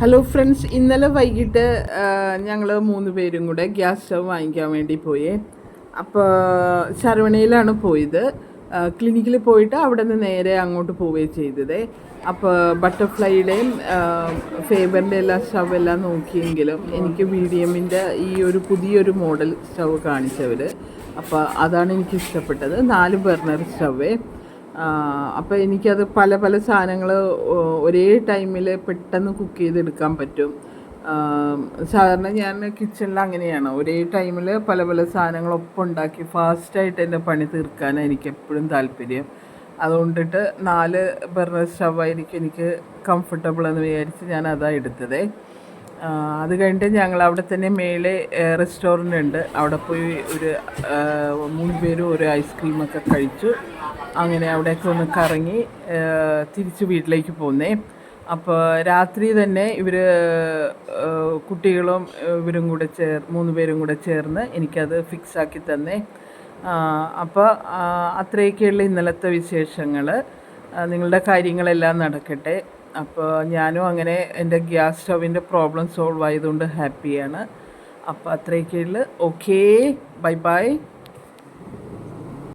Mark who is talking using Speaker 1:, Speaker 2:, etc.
Speaker 1: Hello friends ഇന്നലെ വൈകിട്ട് ഞങ്ങൾ മൂന്ന് പേരും കൂടെ ഗ്യാസ് സ്റ്റവ് വാങ്ങിക്കാൻ വേണ്ടി പോയി. അപ്പോൾ ശരവണയിലാണ് പോയത്. ക്ലിനിക്കിൽ പോയിട്ട് അവിടെ നിന്ന് നേരെ അങ്ങോട്ട് പോവുകയും ചെയ്തത്. അപ്പോൾ ബട്ടർഫ്ലൈയുടെയും ഫേബറിന്റെ എല്ലാ സ്റ്റവ് എല്ലാം നോക്കിയെങ്കിലും എനിക്ക് വി ഡി എമ്മിന്റെ ഈ ഒരു പുതിയൊരു മോഡൽ സ്റ്റവ് കാണിച്ചവർ അപ്പോൾ അതാണ് എനിക്ക് ഇഷ്ടപ്പെട്ടത്. നാല് ബർണർ സ്റ്റവേ അപ്പോൾ എനിക്കത് പല പല സാധനങ്ങൾ ഒരേ ടൈമിൽ പെട്ടെന്ന് കുക്ക് ചെയ്തെടുക്കാൻ പറ്റും. സാധാരണ ഞാൻ കിച്ചണിൽ അങ്ങനെയാണ്. ഒരേ ടൈമിൽ പല പല സാധനങ്ങൾ ഒപ്പം ഉണ്ടാക്കി ഫാസ്റ്റായിട്ട് എന്റെ പണി തീർക്കാനാണ് എനിക്ക് എപ്പോഴും താല്പര്യം. അതുകൊണ്ടിട്ട് നാല് ബർണർ സ്റ്റവായിരിക്കും എനിക്ക് കംഫർട്ടബിൾ എന്ന് വിചാരിച്ച് ഞാൻ അതാണ് എടുത്തത്. അത് കഴിഞ്ഞിട്ട് ഞങ്ങൾ അവിടെ തന്നെ മേലെ റെസ്റ്റോറന്റ് ഉണ്ട് അവിടെ പോയി ഒരു മൂന്ന് പേരും ഒരു ഐസ്ക്രീമൊക്കെ കഴിച്ചു. അങ്ങനെ അവിടെയൊക്കെ ഒന്ന് കറങ്ങി തിരിച്ച് വീട്ടിലേക്ക് പോന്നേ. അപ്പോൾ രാത്രി തന്നെ ഇവർ കുട്ടികളും ഇവരും കൂടെ ചേർ മൂന്ന് പേരും കൂടെ ചേർന്ന് എനിക്കത് ഫിക്സാക്കി തന്നേ. അപ്പോൾ അത്രയൊക്കെയുള്ള ഇന്നലത്തെ വിശേഷങ്ങൾ നിങ്ങളുടെ കാര്യങ്ങളെല്ലാം നടക്കട്ടെ. അപ്പോൾ ഞാനും അങ്ങനെ എന്റെ ഗ്യാസ് സ്റ്റവിന്റെ പ്രോബ്ലം സോൾവ് ആയതുകൊണ്ട് ഹാപ്പിയാണ്. അപ്പോൾ അത്രയൊക്കെയുള്ളു ഓക്കേ ബൈ ബൈ